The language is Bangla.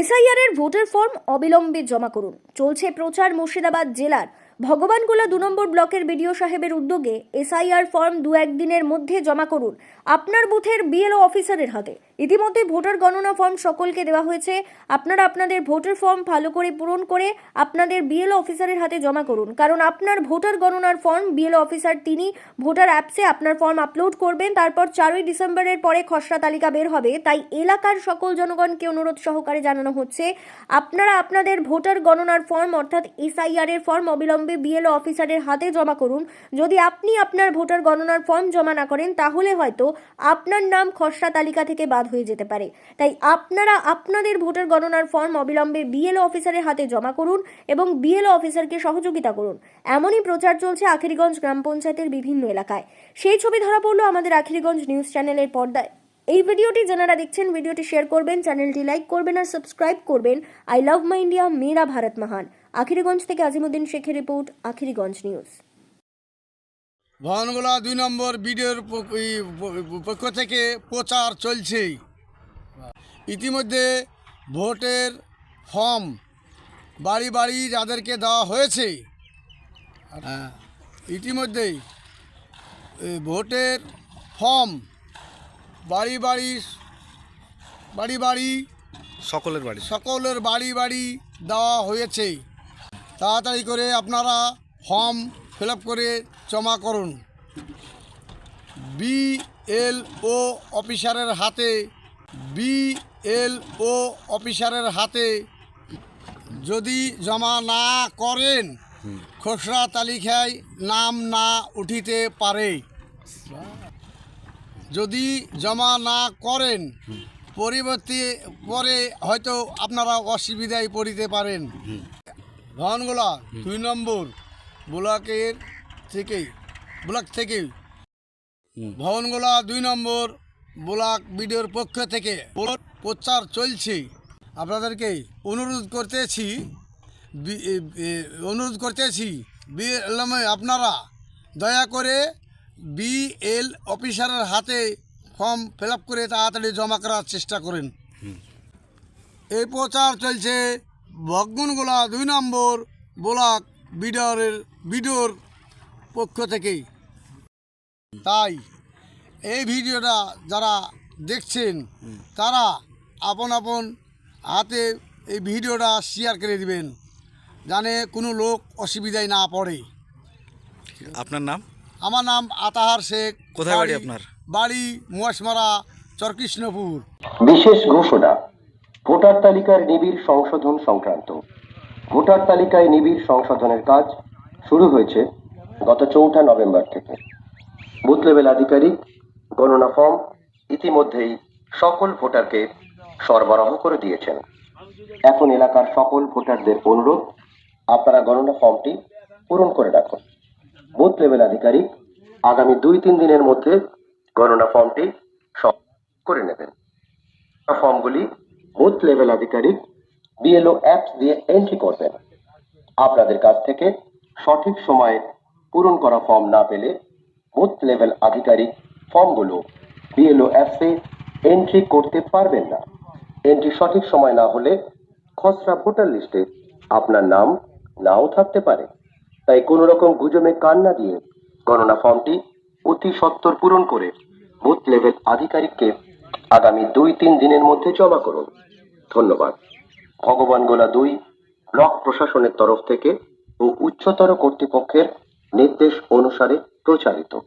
এসআইআর এর ভোটার ফর্ম অবিলম্বে জমা করুন। চলছে প্রচার মুর্শিদাবাদ জেলার ভগবানগোলা দু নম্বর ব্লকের বিডিও সাহেবের উদ্যোগে এসআইআর ফর্ম দু একদিনের মধ্যে জমা করুন, আপনার বুথের বিএলও অফিসারের হাতে। ইতিমধ্যে ভোটার গণনা ফর্ম সকলকে দেওয়া হয়েছে। আপনারা আপনাদের ভোটার ফর্ম ভালো করে পূরণ করে আপনাদের বিএলও অফিসারের হাতে জমা করুন। কারণ আপনার ভোটার গণনার ফর্ম, বিএলও অফিসার তিনি ভোটার অ্যাপসে আপনার ফর্ম আপলোড করবেন। তারপর চারই ডিসেম্বরের পরে খসড়া তালিকা বের হবে। তাই এলাকার সকল জনগণকে অনুরোধ সহকারে জানানো হচ্ছে, আপনারা আপনাদের ভোটার গণনার ফর্ম, অর্থাৎ এসআইআর এর ফর্ম অবিলম্বে বিএলও অফিসারের হাতে জমা করুন। যদি আপনি আপনার ভোটার গণনার ফর্ম জমা না করেন, তাহলে হয়তো আপনার নাম খসড়া তালিকা থেকে বাদ হয়ে যেতে পারে। তাই আপনারা আপনাদের ভোটার গণনার ফর্ম অবিলম্বে বিএলও অফিসারের হাতে জমা করুন এবং বিএলও অফিসারকে সহযোগিতা করুন। এমনই প্রচার চলছে আখেরিগঞ্জ গ্রাম পঞ্চায়েতের বিভিন্ন এলাকায়। সেই ছবি ধরা পড়ল আমাদের আখেরিগঞ্জ নিউজ চ্যানেলের পর্দায়। এই ভিডিওটি যারা দেখছেন, ভিডিওটি শেয়ার করবেন, চ্যানেলটি লাইক করবেন আর সাবস্ক্রাইব করবেন। আই লাভ মাই ইন্ডিয়া, মেরা ভারত মহান। আখিরিগঞ্জ থেকে আজিমুদ্দিন শেখের রিপোর্ট আখিরিগঞ্জ নিউজ। ভবনগোলা দুই নম্বর বিডিওর পক্ষ থেকে প্রচার চলছে। ইতিমধ্যে ভোটের ফর্ম বাড়ি বাড়ি যাদেরকে দেওয়া হয়েছে হ্যাঁ, ইতিমধ্যেই ভোটের ফর্ম বাড়ি বাড়ি বাড়ি বাড়ি সকলের বাড়ি। সকলের বাড়ি বাড়ি দেওয়া হয়েছে। তাড়াতাড়ি করে আপনারা ফর্ম ফিল করে জমা করুন। বিএলও অফিসারের হাতে বিএলও অফিসারের হাতে যদি জমা না করেন, খসড়া তালিকায় নাম না উঠিতে পারে। যদি জমা না করেন, পরিবর্তে পরে হয়তো আপনারা অসুবিধায় পড়িতে পারেন। ভবনগুলা দুই নম্বর ব্লকের থেকেই ব্লক থেকেই। ভবনগোলা দুই নম্বর ব্লক বিডিওর পক্ষ থেকে প্রচার চলছে। আপনাদেরকে অনুরোধ করতেছি অনুরোধ করতেছি বিএলএমে আপনারা দয়া করে বিএল অফিসারের হাতে ফর্ম ফিল আপ করে তাড়াতাড়ি জমা করার চেষ্টা করেন। এই প্রচার চলছে ভগগুনগোলা দুই নম্বর ব্লক বিডিওরের বিডোর পক্ষ থেকেই। তাই এই ভিডিওটা যারা দেখছেন তারা আপন আপন হাতে এই ভিডিওটা শেয়ার করে দিবেন জানে কোনো লোক অসুবিধায় না পড়ে। আপনার নাম? আমার নাম আতাহার শেখ। কোথায় বাড়ি আপনার? বাড়ি মুয়াশমারা চরকৃষ্ণপুর। বিশেষ ঘোষণা। ভোটার তালিকার নিবিড় সংশোধন সংক্রান্ত। ভোটার তালিকায় নিবিড় সংশোধনের কাজ শুরু হয়েছে গত চৌঠা নভেম্বর থেকে। বুথ লেভেল আধিকারিক, গণনা ফর্ম ইতিমধ্যেই সকল ভোটারকে সরবরাহ করে দিয়েছেন। এখন এলাকার সকল ভোটারদের অনুরোধ, আপনারা গণনা ফর্মটি পূরণ করে রাখুন। বুথ লেভেল আধিকারিক, আগামী দুই তিন দিনের মধ্যে গণনা ফর্মটি সব করে নেবেন। ফর্মগুলি বুথ লেভেল আধিকারিক বিএলও অ্যাপস দিয়ে এন্ট্রি করবেন। আপনাদের কাছ থেকে সঠিক সময়ে পূরণ করা ফর্ম না পেলে বুথ লেভেল আধিকারিক ফর্মগুলো বিএলও অ্যাপসে এন্ট্রি করতে পারবেন না। এন্ট্রি সঠিক সময় না হলে খসড়া ভোটার লিস্টে আপনার নাম নাও থাকতে পারে। তাই কোনো রকম গুজমে কান না দিয়ে গণনা ফর্মটি অতি সত্বর পূরণ করে বুথ লেভেল আধিকারিককে আগামী দুই তিন দিনের মধ্যে জমা করুন। ধন্যবাদ। ভগবান গোলা দুই, ব্লক প্রশাসনের তরফ থেকে ও উচ্চতর কর্তৃপক্ষের নির্দেশ অনুসারে প্রচারিত।